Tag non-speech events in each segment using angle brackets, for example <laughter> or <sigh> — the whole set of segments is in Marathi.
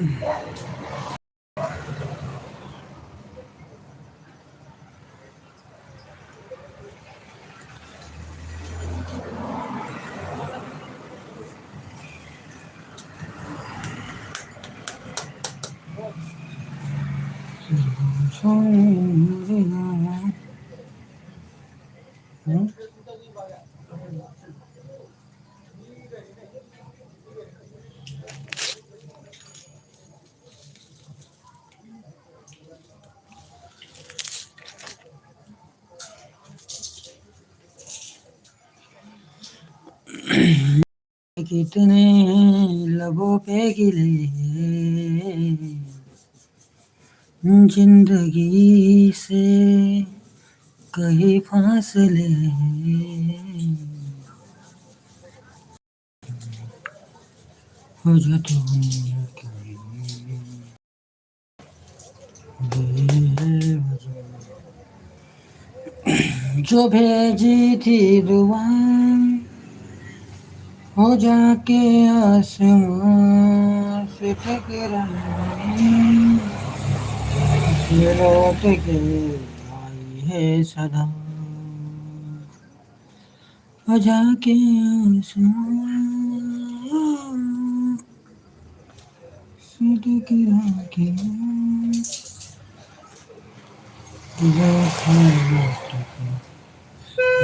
Yeah. <clears throat> कितने लबों पे गिले जिंदगी से कहीं फासले हो। जा तुम <clears throat> जो भेजी थी दुआ हो जाके आसमान से टकराई ये के आई है सदा। हो जाके आसमां से के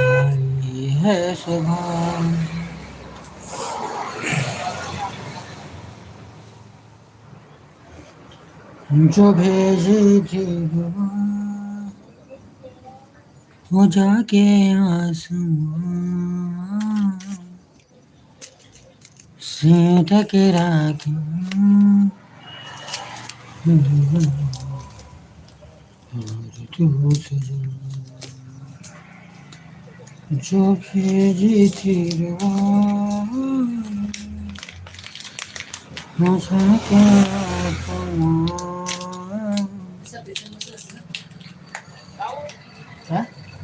आई है जो भेजी थी दुआ वो जाके आसमां से टकरा के और तू सजा जो भेजी थी दुआ वो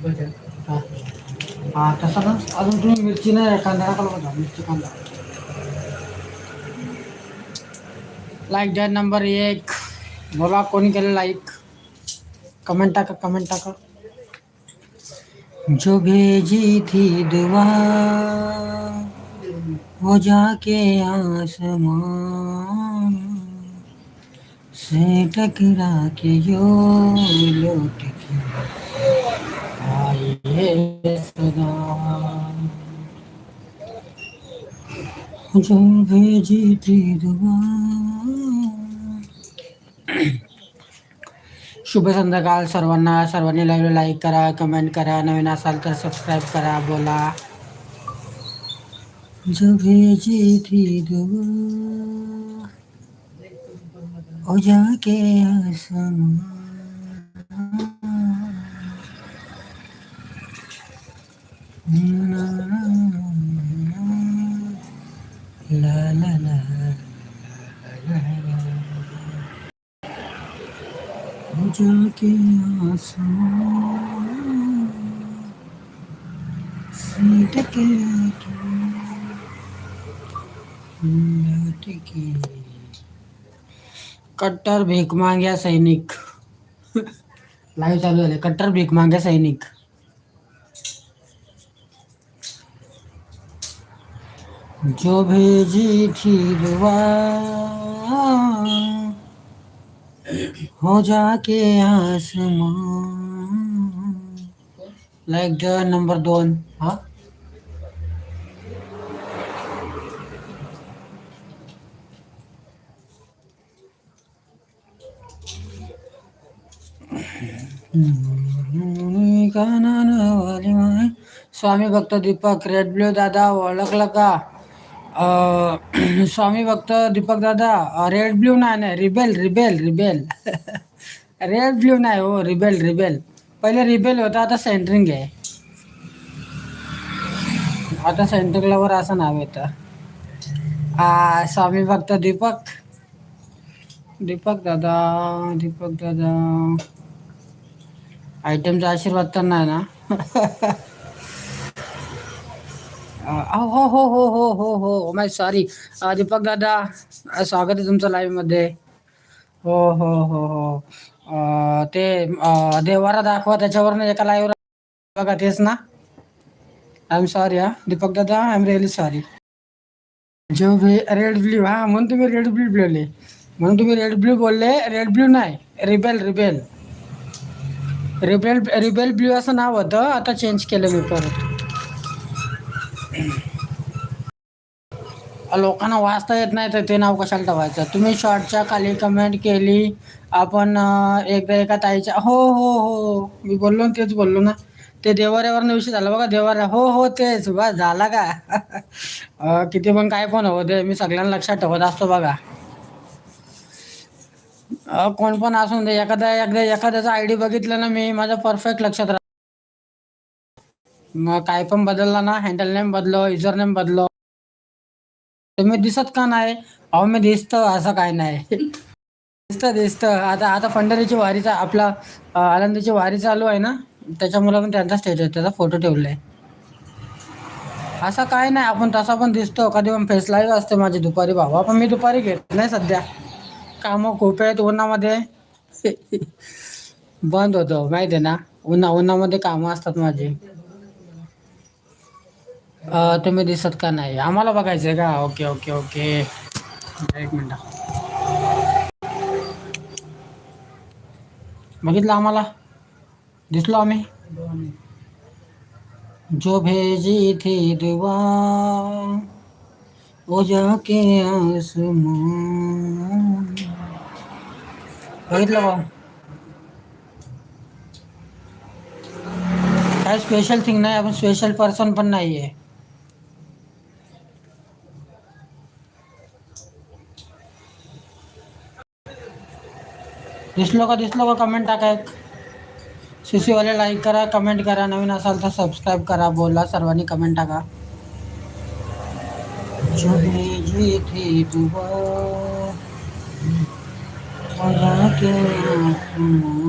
जाके आसमां हा? ना. अजून तुम्ही मिरची नाही कांदा टाकला बघा मिरची कांदा. लाईक द्या नंबर एक. बोला कोणी केलं लाईक कमेंट टाका कमेंट टाका. जो भेजी थी दुआ वो जाके आसमान से टकरा के जो लौट के। जो भेजी थी दुआ शुभ संध्याकाळ सर्वांना. सर्वांनी लाईव्ह लाईक करा कमेंट करा. नवीन असाल तर सबस्क्राईब करा बोला. जो भेजी थी दुआ ओ जाके आसमां जाके आसमां के कट्टर भीक मांग्या सैनिक. <laughs> लाईव्ह चालू झाले. कट्टर भीक मांग्या सैनिक. जो भेजी थी दुआ, हो जाके आसमां। लाईक द नंबर दोन हा? स्वामी भक्त दीपक रेड ब्लू दादा ओळखलं का अं, <clears throat> स्वामी भक्त दीपक दादा रेड ब्ल्यू नाही नाही rebel rebel rebel red blue नाही हो रिबेल रिबेल पहिले रिबेल होता आता सेंटरिंग आहे. आता सेंटरिंगला वर असं नाव येतं. आ, स्वामी भक्त दीपक. दीपक दादा दीपक दादा. आयटमचा आशीर्वाद तर नाही ना? <laughs> हो हो हो हो हो हो हो माय सॉरी दीपक दादा स्वागत आहे तुमचं लाईव्हमध्ये. हो हो हो हो. ते देवारा दाखवा त्याच्यावर एका लाईव्ह बघा तेच ना. आय एम सॉरी हा. दीपक दादा आय एम रिअली सॉरी जो बी रेड ब्ल्यू हा म्हणून तुम्ही रेड ब्ल्यू बोलले. म्हणून तुम्ही रेड ब्ल्यू बोलले रेड ब्ल्यू नाही. Rebel rebel rebel rebel blue असं नाव होतं. आता चेंज केलं मी परत. लोकांना वाचता येत नाही तर ते नाव कशाला ठेवायचं? तुम्ही शॉर्टच्या खाली कमेंट केली आपण एकदा एका ताईच्या हो हो हो मी बोललो ना तेच बोललो ना. ते देवाऱ्यावरनं विषय झाला बघा देवाऱ्या हो हो तेच बा झाला का? <laughs> किती पण काय पण हो दे मी सगळ्यांना लक्षात ठेवत असतो बघा. कोण पण असून दे एखादा एकदा एखाद्याचा आय डी बघितलं ना मी माझ्या परफेक्ट लक्षात राह मग काय पण बदलला ना हँडल नेम बदलो युजर नेम बदलो. तुम्ही दिसत का नाही? अहो मी दिसतो असं काय नाही. दिसतं दिसतं. आता आता पंढरीची वारीचा आपला आनंदीची वारी चालू आहे ना? त्याच्यामुळे पण त्यांचा स्टेटस त्याचा फोटो ठेवला आहे असं काय नाही आपण तसा पण दिसतो. कधी पण फेस लाईव्ह असते माझी दुपारी. भावा पण मी दुपारी घेत नाही सध्या. कामं खूप आहेत उन्हामध्ये. बंद होतो माहिती आहे ना? उन्हा उन्हामध्ये कामं असतात माझी. तुम्ही दिसत का नाही? आहे का? Okay okay okay. एक मिनटं. बघितलं आम्हाला? दिसलो आम्ही? जो भेजी थी दुआ बघितलं का स्पेशल थिंग नाही, आपण स्पेशल पर्सन पण आहे दिसलो का दिसलो का कमेंट टाका एक सीसीवाले लाईक करा कमेंट करा, नवीन असाल तो सब्सक्राइब करा, बोला, सर्वानी कमेंट टाका भेजी थी दुआ ओ जाके आसमान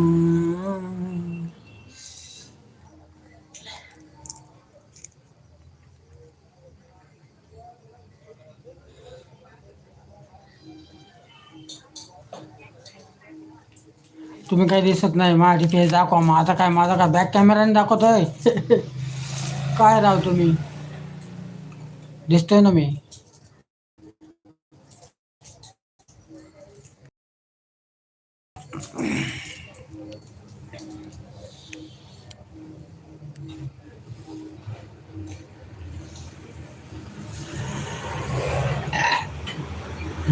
तुम्ही काही दिसत नाही. माझी फेस दाखवा. आता काय? माझा काय? बॅक कॅमेराने दाखवतोय? <laughs> काय राव तुम्ही? दिसतोय ना मी?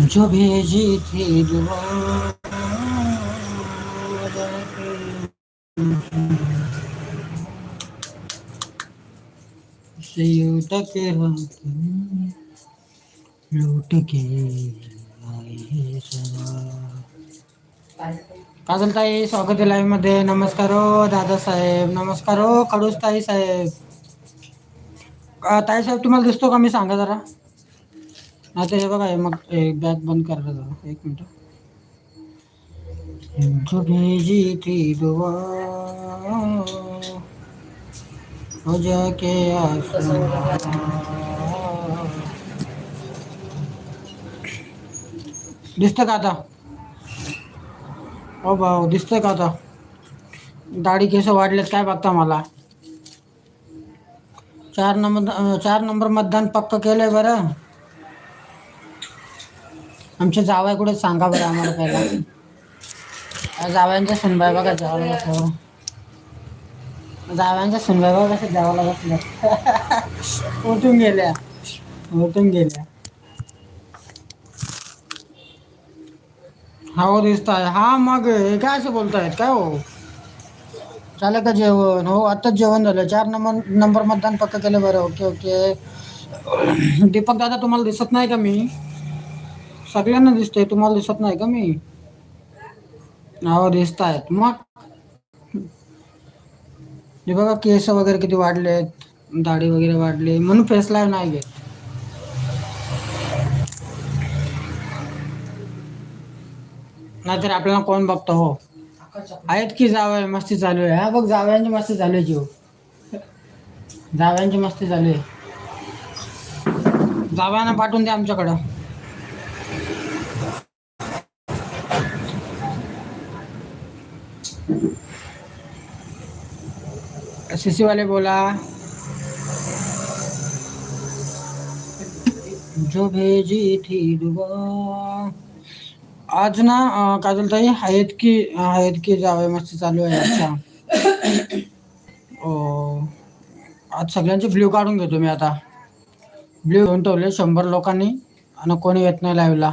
जो भेजी थी दुआ से लूट के आए हैं. स्वागत आहे लाईव्ह मध्ये। नमस्कार हो दादासाहेब नमस्कार हो खडूस ताई साहेब। ताई साहेब, तुम्हाला दिसतो का? मी सांगा जरा. आता हे बघा, हे मग बॅग बंद करा एक मिनिट. जो थी दुआ हो जाके आसमान दिसतं का आता हो भाऊ दिसतं का आता दाढी केस वाढलेत काय बघता मला? चार नंबर चार नंबर मतदान पक्क केलंय बरं. आमच्या जावाय कुठे सांगा बरं आम्हाला पहिला. या जावयांच्या सुनबाई बघा जावं जाव्यांच्या सुनबाबा कसं जावाला लागत उठून गेल्या. उठून गेल्या. हो दिसत आहे हा मग हे काय असं बोलतायत? काय हो? झालं का जेवण? हो आत्ताच जेवण झालं. चार नंबर नंबर मतदान पक्क केलं बरं. Okay okay. दीपक दादा तुम्हाला दिसत नाही का मी? सगळ्यांना दिसतंय. तुम्हाला दिसत नाही का मी? हो दिसत आहेत मग? हे बघा केस वगैरे किती वाढलेत दाढी वगैरे वाढली म्हणून फेस लाईव्ह नाही घेत. नाहीतर आपल्याला कोण बघतो हो? आहेत की जावय मस्ती चालू आहे? हा बघ जावयांची मस्ती चालू आहे जीव. जावयांची मस्ती चालू आहे. जावयांना पाठवून द्या आमच्याकडं. सीसी वाले बोला. जो भेजी थी दुबा आज ना अं, ताई बोलताय की हयात की जावे मस्त चालू आहे अच्छा ओ आज सगळ्यांचे ब्ल्यू काढून घेतो मी आता. ब्ल्यू घेऊन ठेवले शंभर लोकांनी आणि कोणी येत नाही लाईव्हला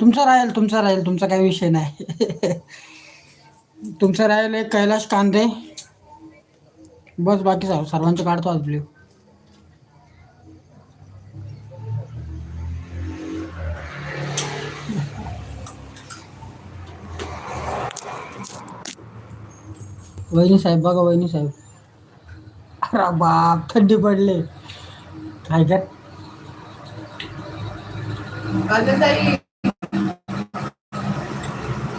तुमचा राहील तुमचा राहील तुमचा काही विषय नाही. <laughs> तुमचा राहील एक कैलाश कांदे. बस बाकी सर्व सर्वांचे काढतो आज ब्ल्यू वहिनी साहेब बघा वहिनी साहेब. अरे बाप थंडी पडले. काय कर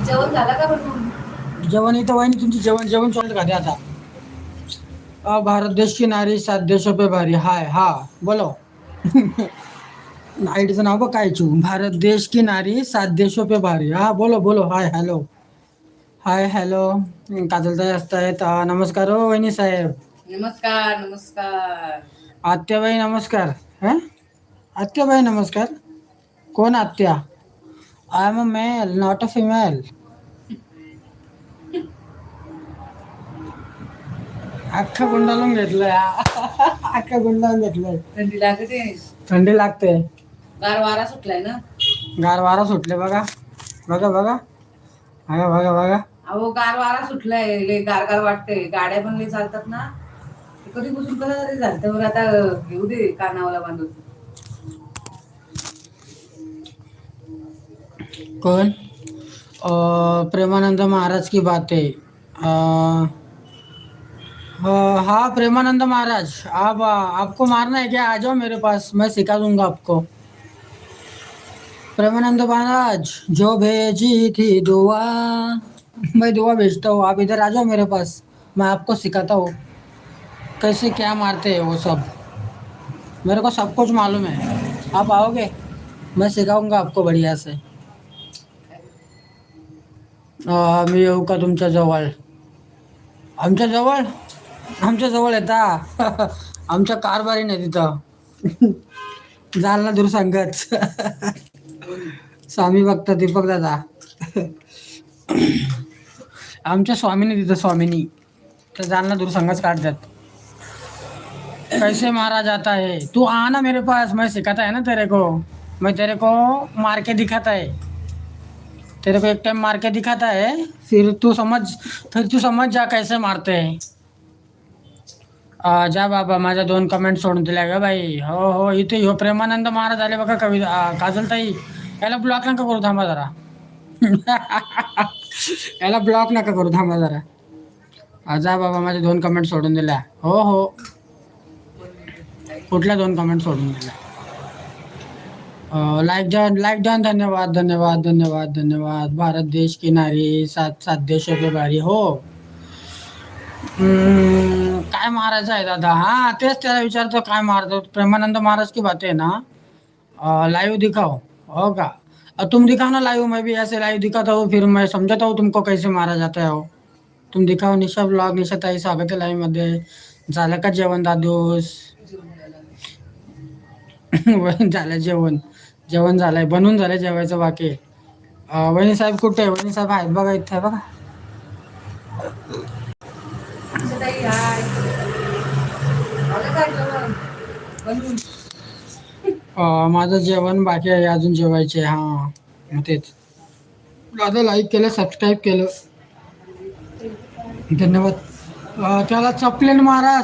जेवण झालं का जेवण इथं वहिनी तुमची जेवण जेवण चालत का ते आता? भारत देश की नारी सात देशों पे भारी हाय हा बोलो। <laughs> आयडीचं नाव बघ काय चू भारत देश की नारी सात देशों पे भारी हा बोलो बोलो हाय हॅलो हाय हॅलो काजलताई असतायत नमस्कार हो वहिनी साहेब। नमस्कार नमस्कार। आत्याबाई नमस्कार हा? आत्याबाई नमस्कार। कोण आत्या? I am a male not a female अख्खा गुंडाळून घेतलंय. अख्खा गुंडाळून घेतलंय. थंडी लागते. थंडी लागते. गार वारा सुटलाय ना? गार वारा सुटले बघा. बघा बघा. बघा बघा बघा. अहो गार वारा सुटलाय. लय गार गार वाटतंय. गाड्या पण लय चालतात ना. कधी बसून कसं तरी झालं मग आता घेऊ दे कानावाला बांधून. अ, प्रेमानंद महाराज की बातें अ, हाँ प्रेमानंद महाराज आप आपको मारना है क्या? आ जाओ मेरे पास मैं सिखा दूंगा आपको। प्रेमानंद महाराज जो भेजी थी दुआ मैं दुआ भेजता हूँ आप इधर आ जाओ मेरे पास मैं आपको सिखाता हूँ। कैसे क्या मारते हैं वो सब? मेरे को सब कुछ मालूम है। आप आओगे? मैं सिखाऊंगा आपको बढ़िया से। अं, मी येऊ का तुमच्या जवळ? आमच्या जवळ येता. <laughs> आमच्या कारभारी नाही तिथं. <laughs> जालना दूरसंगत. <laughs> स्वामी भक्त दीपक दादा. <clears throat> आमच्या स्वामीनी तिथं स्वामीनी. तर जालना दूरसंगच काढतात. कैसे मारा जाता है तू आना मेरे पास. मैं सिखाता है ना तेरे को. मैं तेरे को मार के दिखाता है तेरे को एक टाइम मार के दिखाता है फिर तू समझ फिर तू समझ जा कैसे मारते. हैं जा बाबा माझ्या दोन कमेंट सोडून दिल्या ग बाई. हो हो इथे हो प्रेमानंद महाराज आले बघा कविता आ, काजलताई. याला ब्लॉक नका करू थांबा जरा. <laughs> याला ब्लॉक नका करू थांबा जरा. जा बाबा माझे दोन कमेंट सोडून दिल्या. हो हो. कुठल्या दोन कमेंट सोडून दिल्या? लाईक डन लाईक डन धन्यवाद धन्यवाद धन्यवाद धन्यवाद. भारत देश किनारी सात सात देश पे हो. हम्म, काय मारायचं आहे दादा? हा तेच त्याला विचारतो काय मारतो प्रेमानंद महाराज की बात आहे ना? लाइव दिखाओ. हो का? अ, तुम दिखाओ ना लाइव मैं भी ऐसे लाइव दिखाता हूँ फिर मैं समझाता हूँ तुमको कैसे मारा जाता है हो तुम दिखाओ निशा ब्लॉग निशा ताई स्वागत आहे लाईव्हमध्ये। झालं का जेवण दादूस। <laughs> झालं जेवण. जेवण झालंय बनून झालंय जेवायचं बाकी. आहे. अं, वहिनी साहेब कुठे आहे? वहिनी साहेब आहेत बघा इथे बघा ताई हाय झालं काय जेवण बनवून अं, माझं जेवण बाकी आहे अजून जेवायचे हा तेच. दादा लाईक केलं सबस्क्राईब केलं. धन्यवाद. त्याला चपलेन मारा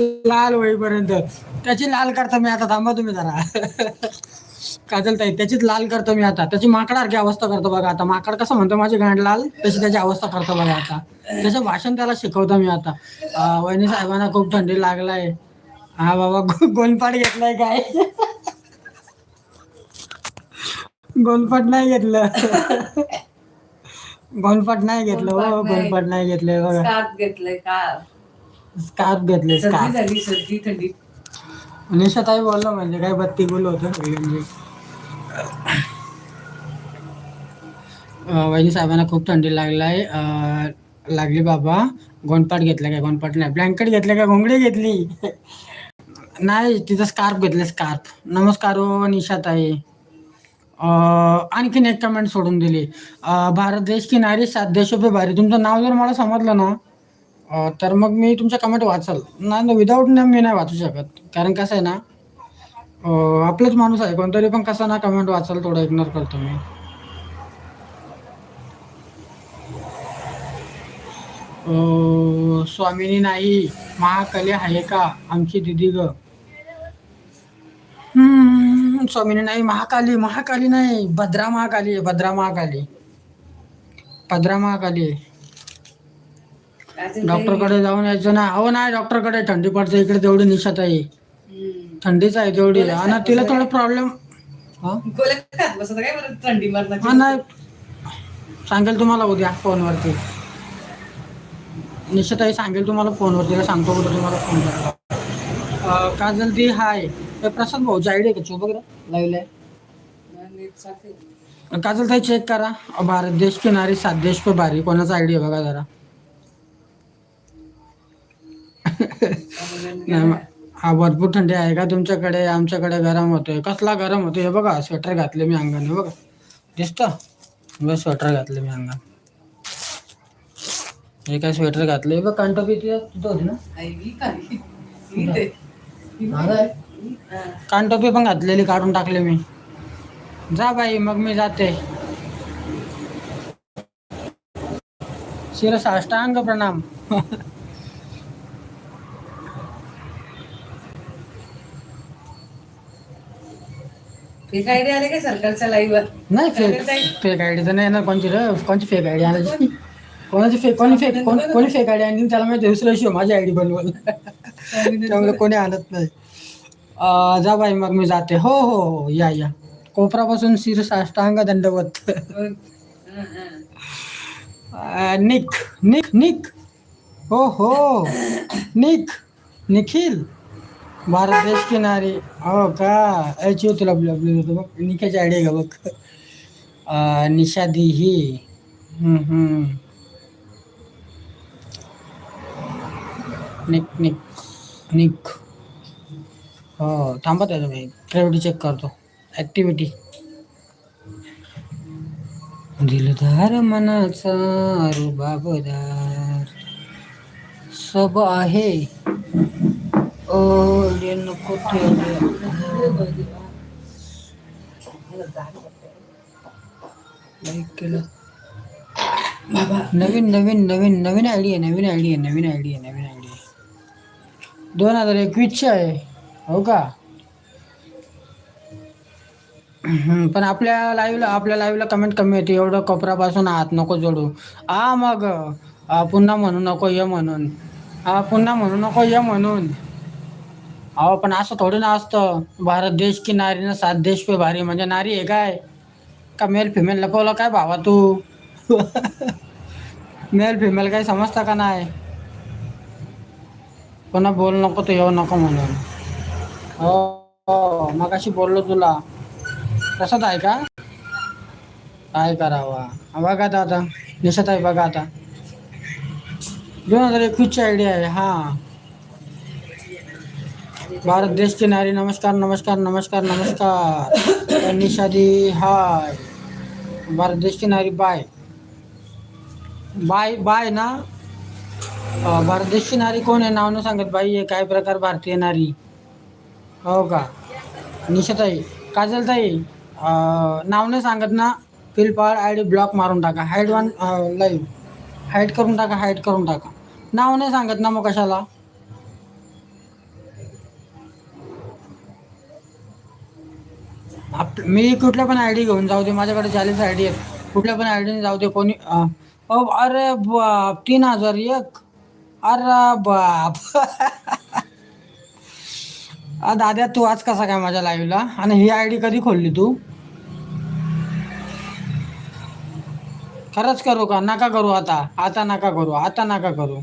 लाल होईपर्यंत. त्याची लाल करता मी आता थांबा तुम्ही जरा. काजल ताई त्याचीच लाल करतो मी आता. त्याची माकडासारखी अवस्था करतो बघा आता. माकड कसं म्हणतो माझी गांड लाल तशी त्याची अवस्था करतो बघा आता. त्याचं भाषण त्याला शिकवतो मी आता. वहिनी साहेबांना खूप थंडी लागलाय. हा बाबा गो- गोलपाट घेतलाय काय? गोलपाट नाही घेतलं. गोलपाट नाही घेतलं हो गोलपाट नाही. घेतलंय बघा. स्कार्फ घेतलंय का स्कार्फ घेतले सर्दी स्कार्फ. झाली सर्दी थंडी. निशाताई बोललो म्हणजे काय बत्ती गुल होतं. म्हणजे अं, वहिनी साहेबांना खूप थंडी लागलाय. अं, लागली बाबा. गोंडपाट घेतला काय? गोंडपाट नाही. ब्लँकेट घेतलं काय? घोंगडी घेतली. नाही तिथं स्कार्फ घेतले स्कार्फ नमस्कार ओ निशात आहे आणखीन एक कमेंट सोडून दिली. अं, भारत देश की नारी सात देशो पे भारी. तुमचं नाव जर मला समजलं ना अं, तर मग मी तुमच्या कमेंट वाचल. नाही विदाऊट नेम मी नाही वाचू शकत. कारण कसं आहे ना अं, आपलाच माणूस आहे. कोणतरी पण कसं ना कमेंट वाचाल थोडं इग्नोर करतो मी. अं, स्वामिनी नाही. महाकले आहे का? आमची दिदी ग. हम्म, स्वामिनी नाही महाकाली महाकाली नाही भद्रा महाकाली आहे भद्रा महाकाली. भद्रा महाकाली डॉक्टरकडे जाऊन यायचं ना. अहो नाही डॉक्टरकडे. थंडी पडते इकडे तेवढी निशात आहे. थंडीच आहे तेवढी. आणि तिला थोडं प्रॉब्लेम हा? थंडी हा नाही सांगेल तुम्हाला उद्या फोनवरती. निश्चितही सांगेल तुम्हाला फोनवर तिला सांगतो उद्या तुम्हाला फोन अं, काजल दी हाय. प्रसाद भाऊची आयडिया का? लावले नीट सांगते. काजल ताई चेक करा. भारत देश की नारी सात देश पे भारी. कोणाचा आयडिया बघा जरा. <laughs> हा भरपूर थंडी आहे का तुमच्याकडे? आमच्याकडे गरम होतोय. कसला गरम होतोय? हे बघा स्वेटर घातले मी अंगाने बघा. दिसतं? स्वेटर घातले मी अंगाने. हे काय स्वेटर घातले बघ कांटोपी होती ना? कानटोपी पण घातलेली काढून टाकले मी. जा बाई मग मी जाते. शिरस अष्टांग प्रणाम. फेक आयडिया आले काय सरकारच्या लाईव्ह नाही फेक फेक आयडी तर नाही ना कोणची रे कोणची फेक आयडी आणायची? कोणाची फेक कोणी फेक कोण कोणी फेक आयडी आणली? त्याला माहिती दुसऱ्या शिवाय माझी आयडी बनवल. त्यामुळे कोणी आणत नाही. जा बाई मग मी जाते. हो हो हो या या. कोपरापासून शिर अष्टांग दंडवत निक निक निक. हो हो. निक निखिल. भारत देश की नारी हो का? याची होती लबली होतं बघ. निकाची आयडिया का बघ. निशादी निषादी ही. निक निक निक. हो थांबत आहे तुम्ही ग्रॅव्हिटी चेक करतो. ॲक्टिव्हिटी दिलदार मनाचा रुबाबदार. सब आहे. ओ नको ठेवले लाईक केलं. नवीन नवीन नवीन नवीन आहे नवीन आयडिया नवीन आयडिया नवीन आयडिया दोन हजार एकवीसची आहे. हो का? पण आपल्या लाईव्हला आपल्या लाईव्हला कमेंट कमी येते. एवढं कपरापासून हात नको जोडू. आ मग पुन्हा म्हणू नको ये म्हणून. हा पुन्हा म्हणू नको ये म्हणून. अहो पण असं थोडं ना असतं. भारत देश की नारीनं सात देश पे भारी. म्हणजे नारी आहे काय? का मेल फिमेल लपवलं काय भावा तू? <laughs> मेल फिमेल काही समजता का नाही? पुन्हा बोल नको तू येऊ नको म्हणून. हो हो मग बोललो तुला. तसंच आहे का? काय करावा? हा बघा आता दिसत आहे, बघा आता. दोन हज़ार आयडिया आहे, हा. भारत देश की नारी, नमस्कार नमस्कार नमस्कार नमस्कार. निषादी, हाय. भारत देश की नारी, बाय. बाय बाय ना? भारत देशची नारी कोण आहे? नाव न सांगत बाई आहे काय प्रकार भारतीय नारी? हो का? निशाताई काजलताई नाव नाही सांगत ना? फिलपाळ आय डी ब्लॉक मारून टाका. हाईड वन लाईव्ह हाईट करून टाका हाईट करून टाका. नाव नाही सांगत ना मग कशाला? आप मी कुठल्या पण आय डी घेऊन जाऊ दे. माझ्याकडे चाळीस आय डी आहेत. कुठल्या पण आय डीने जाऊ दे. कोणी अहो, अरे बाप तीन हजार एक. अरे बाप. <laughs> आ, दाद्या तू आज कसा काय माझ्या लाईव्हला आणि ही आय डी कधी खोलली तू? खरंच करू का? नका करू आता. आता नका करू. आता नका करू.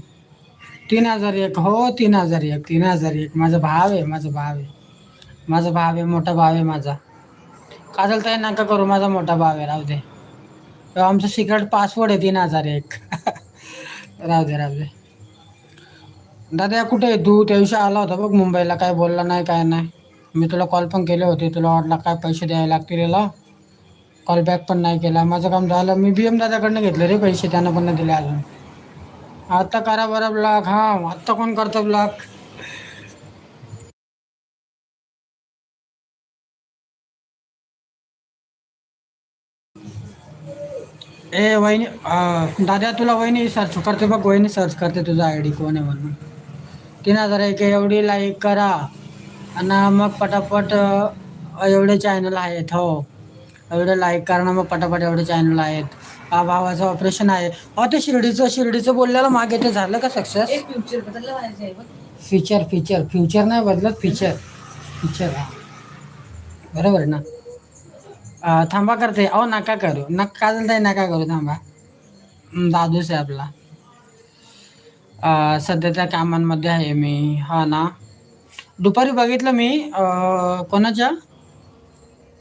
तीन हजार एक. हो तीन हजार एक. तीन हजार एक. माझा भाव आहे माझा भाव आहे. माझा भाव आहे मोठा भाव आहे माझा. काजल ताई नका करू. माझा मोठा भाव आहे. राहू दे. आमचा आमचं सिक्रेट पासवर्ड आहे तीन हजार एक. <laughs> राहू दे राहू दे. दादा कुठे आहे? तू त्या दिवशी आला होता बघ मुंबईला काय बोलला नाही काय नाही. मी तुला कॉल पण केले होते तुला वाटला काय पैसे द्यावे लागतील याला. कॉल बॅक पण नाही केला. माझं काम झालं. मी बी एम दादाकडनं घेतले रे पैसे त्यांना पण नाही दिले अजून. आता करा बरं ब्लॉक हा. आत्ता कोण करतं ब्लॉक ए वहिनी दादा तुला वहिनी सर्च करते बघ. वहिनी सर्च करते तुझा आय डी कोण आहे म्हणून. एक एवढी लाईक करा. आणि मग पटापट एवढे चॅनल आहेत हो. एवढे लाईक करा ना मग पटापट एवढे चॅनल आहेत. हा भावाचं ऑपरेशन आहे. अहो ते शिर्डीचं शिर्डीचं बोललेलं मागे ते झालं का सक्सेस फ्युचर बदललं फीचर फ्युचर नाही बदलत फीचर फीचर हा. बरोबर ना? थांबा करते. अहो नका करू. नका चालतंय नका करू थांबा. हं, दादूच आहे आपला. सध्याच्या सध्या त्या कामांमध्ये आहे मी. हा ना? दुपारी बघितलं मी कोणाच्या?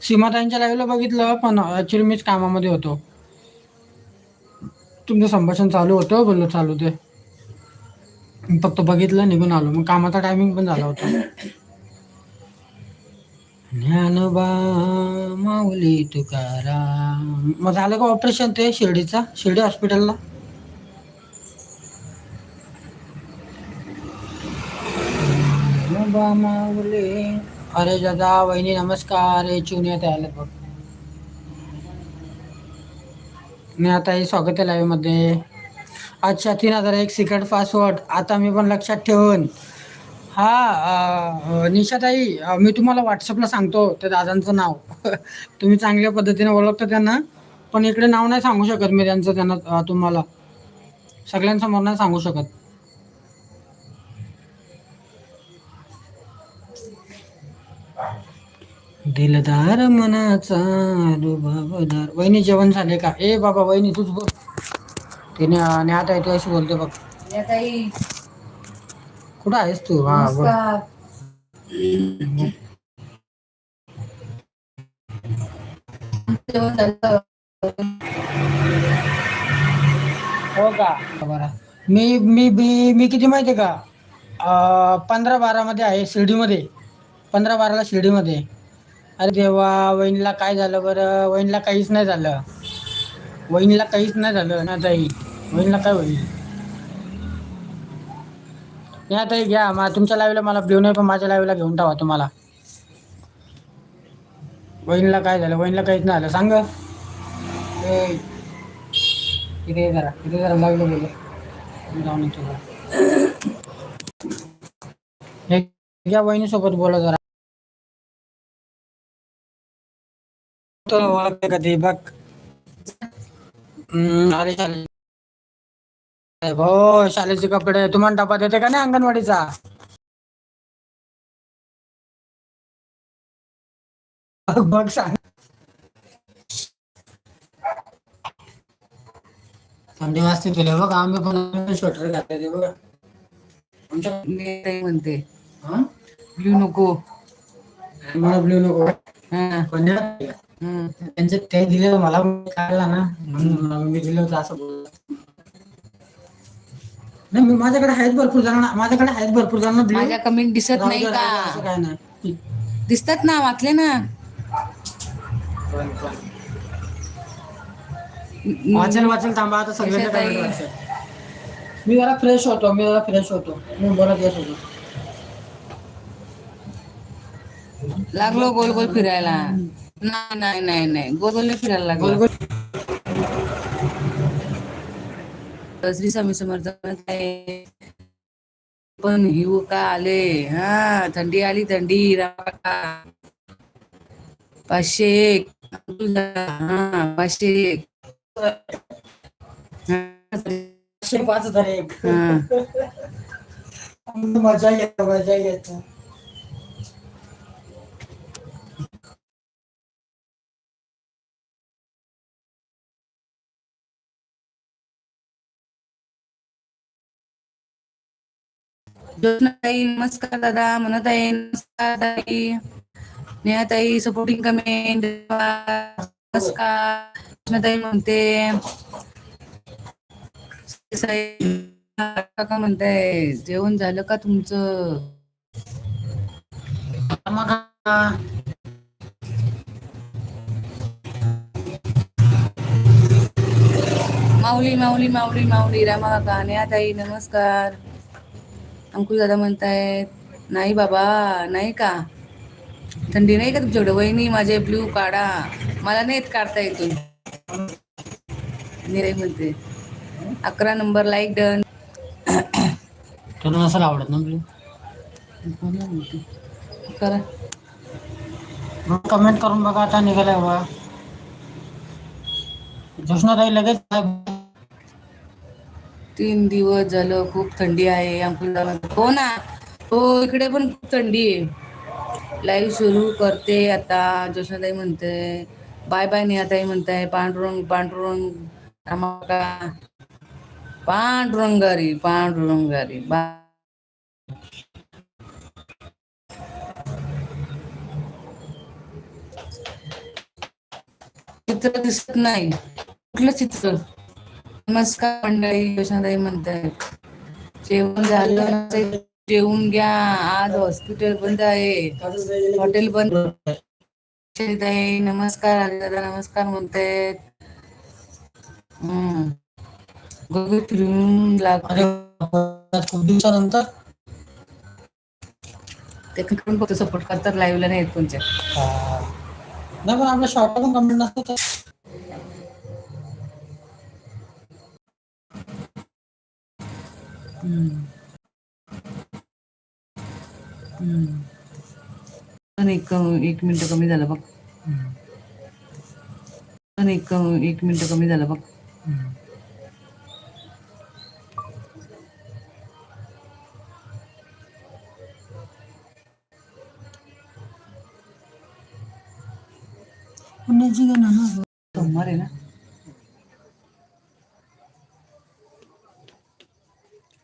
सीमाताईंच्या लाईव्हला बघितलं पण ॲक्च्युली मीच कामामध्ये होतो. तुमचं संभाषण चालू होतं बोललो चालू ते फक्त बघितलं निघून आलो. मग कामाचा टायमिंग पण झाला होता. ज्ञानबा माऊली तुकाराम. मग झालं का ऑपरेशन ते शिर्डीचा? शिर्डी हॉस्पिटलला ज्ञानोबा माऊली. अरे दादा वहिनी नमस्कार. हे चुनियात आलं बघ. मी आता हे स्वागत आहे लाईव्हमध्ये अच्छा तीन हजार एक सिक्रेट पासवर्ड आता मी पण लक्षात ठेवून. हा निशाताई मी तुम्हाला व्हॉट्सअपला सांगतो त्या दादांचं नाव. <laughs> तुम्ही चांगल्या पद्धतीने ओळखता त्यांना पण इकडे नाव नाही सांगू शकत मी त्यांचं त्यांना तुम्हाला. सगळ्यांसमोर नाही सांगू शकत. दिलदार मनाचा रुबाबदार वहिनी जेवण झाले का? ए बाबा वहिनी तूच बोल. तिने न्यात आहे अशी बोलते बघ. कुठं आहेस तू? हा बोल. हो का? बरं. मी मी मी मी किती माहिती आहे का पंधरा बारामध्ये आहे शिर्डीमध्ये. पंधरा बाराला शिर्डीमध्ये. अरे देवा वहिनीला काय झालं बरं? वहिनीला काहीच नाही झालं. वहिनीला काहीच नाही झालं ना ताई. वहिनीला काय होईल? या ताई घ्या. मा तुमच्या लाईव्हला मला ब्ल्यू नाही पण माझ्या लाईव्हला घेऊन टावा तुम्हाला. वहिनीला काय झालं? वहिनीला काहीच नाही झालं. सांग ए, इथे जरा. इथे जरा लागलं बोल जाऊन घ्या वहिनीसोबत बोला जरा. तो ओळखते का ते बघ अरे शाले हो शाळेचे कपडे तुम्हाला डबा देते का नाही अंगणवाडीचा बघ सांग थंडी वाजते तुला बघ आम्ही पण स्वेटर घातले ते बघ आमच्या म्हणते हा? ब्ल्यू नको मला ब्ल्यू नको हा पण हम्म. त्यांचं ते दिलेलं मला कळला ना म्हणून मी दिलं होतं असं बोललो नाही मी माझ्याकडे आहेत भरपूर जण माझ्याकडे आहेत भरपूर जण blue. माझ्या कमेंट दिसत राहू नाही राहू असं का काय नाही दिसतात ना वाचले ना वाचेल वाचेल थांबा आता सगळ्यांचे कशात comment आहे? वाचेल. मी जरा फ्रेश होतो मी जरा फ्रेश होतो मी बोलत येत होतो लागलो गोल गोल फिरायला नाही नाही नाही नाही. गोल गोल नाही फिरायला गोल लागलो. गोल श्री स्वामी समर्थ पण हिव का आले? हा थंडी आली थंडी. पाचशे एक. हा पाचशे एक. पाच हजार एक. <laughs> मजा येत मजा येत. ज्योत्नाताई नमस्कार दादा मनताई नमस्कार ताई नेहाताई सपोर्टिंग कमेंट नमस्कार. कृष्णताई म्हणते का म्हणताय जेवण झालं का तुमचं? माऊली माऊली माऊली माऊली रामा काका नेहाताई नमस्कार. अंकुश दादा म्हणतायत नाही बाबा नाही का? थंडी नाही का तुमच्याकडे? वहिनी माझे ब्ल्यू काढा. मला नाहीत काढता येतून. निराई म्हणते अकरा नंबर लाईक डन. तुला नसेल आवडत ना ब्ल्यू करा. कमेंट करून बघा आता निघालाय बा जोशनाताई लगेच तीन दिवस झालं खूप थंडी आहे अंकुश हो ना? हो इकडे पण खूप थंडी आहे. लाईव्ह सुरू करते आता जोशाताई म्हणते बाय बाय नेहाताई म्हणताय पांडुरंग पांडुरंग पांडुरंगारी पांडुरंगारी बा चित्र दिसत नाही. कुठलं चित्र? नमस्कार मंडळी जोशनाताई म्हणतायत. जेवण झालं नसेल, जेवून घ्या. आज हॉस्पिटल बंद आहे. हॉटेल बंद. ताई नमस्कार. दादा नमस्कार म्हणतायत. फिरून खूप दिवसानंतर? ते पण फक्त सपोर्ट करतात लाईव्हला नाही येत कोणच्या. हा. नाही पण आपल्या शॉर्ट पण कमेंट नसतं एक एक मिनिट कमी झालं बघ. पण एक एक मिनिट कमी झालं बघ. पुण्याची गाणं ना सोमवार आहे ना?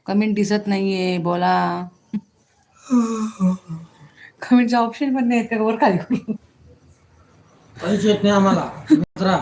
कमेंट दिसत नाहीये बोला. कमेंटचा ऑप्शन पण नाही वर खाली. करू येत नाही आम्हाला.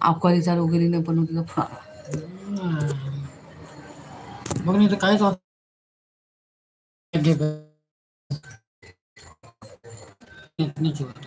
अवकाळी चालू केली नाही पण फोन बघ नाही तर काहीच वाट- येत नाही जीवात.